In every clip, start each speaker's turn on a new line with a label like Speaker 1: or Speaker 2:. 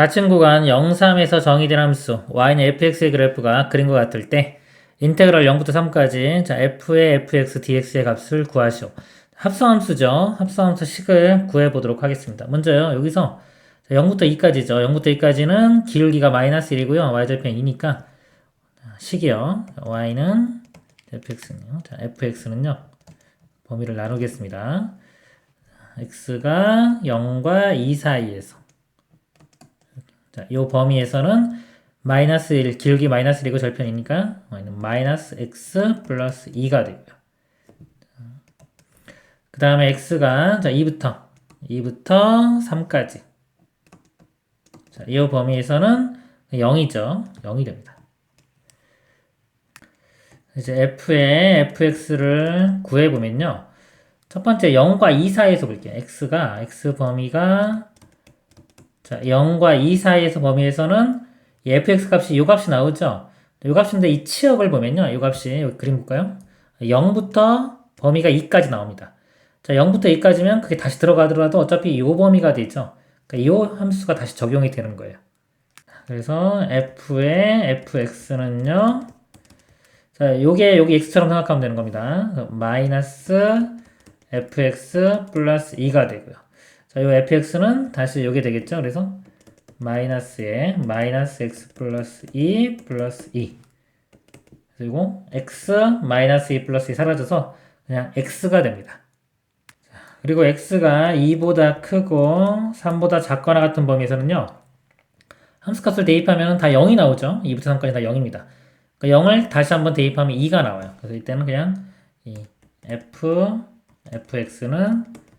Speaker 1: 닫힌 구간 0, 3에서 정의된 함수 y는 fx의 그래프가 그린 것 같을 때 인테그럴 0부터 3까지 자 f의 fx dx의 값을 구하시오. 합성함수죠. 합성함수 식을 구해보도록 하겠습니다. 먼저요. 여기서 자, 0부터 2까지죠. 0부터 2까지는 기울기가 마이너스 1이고요. y절편 2니까 식이요. y는 fx는요. 자, fx는요. 범위를 나누겠습니다. x가 0과 2 사이에서 자, 요 범위에서는 마이너스 1, 기울기 마이너스 1이고 절편이니까 마이너스 x 플러스 2가 되고요. 그 다음에 x가 자 2부터 2부터 3까지 자, 이 범위에서는 0이죠. 0이 됩니다. 이제 f의 fx를 구해보면요. 첫 번째 0과 2 사이에서 볼게요. x가 x 범위가 자 0과 2 사이에서 범위에서는 이 fx 값이 요 값이 나오죠. 요 값인데 이 치역을 보면요. 요 값이 여기 그림 볼까요? 0부터 범위가 2까지 나옵니다. 자 0부터 2까지면 그게 다시 들어가더라도 어차피 요 범위가 되죠. 그러니까 요 함수가 다시 적용이 되는 거예요. 그래서 f의 fx는요. 자, 요게 여기 x처럼 생각하면 되는 겁니다. 마이너스 fx 플러스 2가 되고요. 자, 요 fx는 다시 요게 되겠죠. 그래서 마이너스에 마이너스 x 플러스 2 플러스 2 그리고 x 마이너스 2 플러스 2 사라져서 그냥 x가 됩니다. 자, 그리고 x가 2보다 크고 3보다 작거나 같은 범위에서는요. 함수값을 대입하면 다 0이 나오죠. 2부터 3까지 다 0입니다. 그러니까 0을 다시 한번 대입하면 2가 나와요. 그래서 이때는 그냥 이 f fx는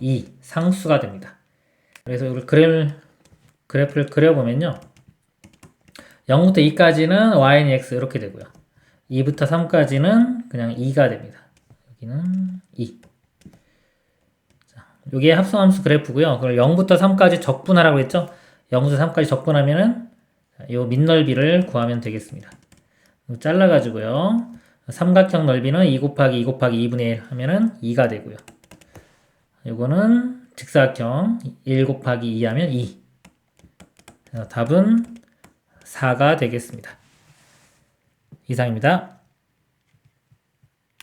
Speaker 1: 2 상수가 됩니다. 그래서 이걸 그램 그래프를 그려보면요. 0부터 2까지는 y는 x 이렇게 되고요. 2부터 3까지는 그냥 2가 됩니다. 여기는 2. 자, 요게 합성함수 그래프고요. 그걸 0부터 3까지 적분하라고 했죠. 0부터 3까지 적분하면은 요 밑넓이를 구하면 되겠습니다. 잘라가지고요. 삼각형 넓이는 2 곱하기 2 곱하기 2분의 1 하면은 2가 되고요. 요거는 직사각형 1 곱하기 2 하면 2. 답은 4가 되겠습니다. 이상입니다.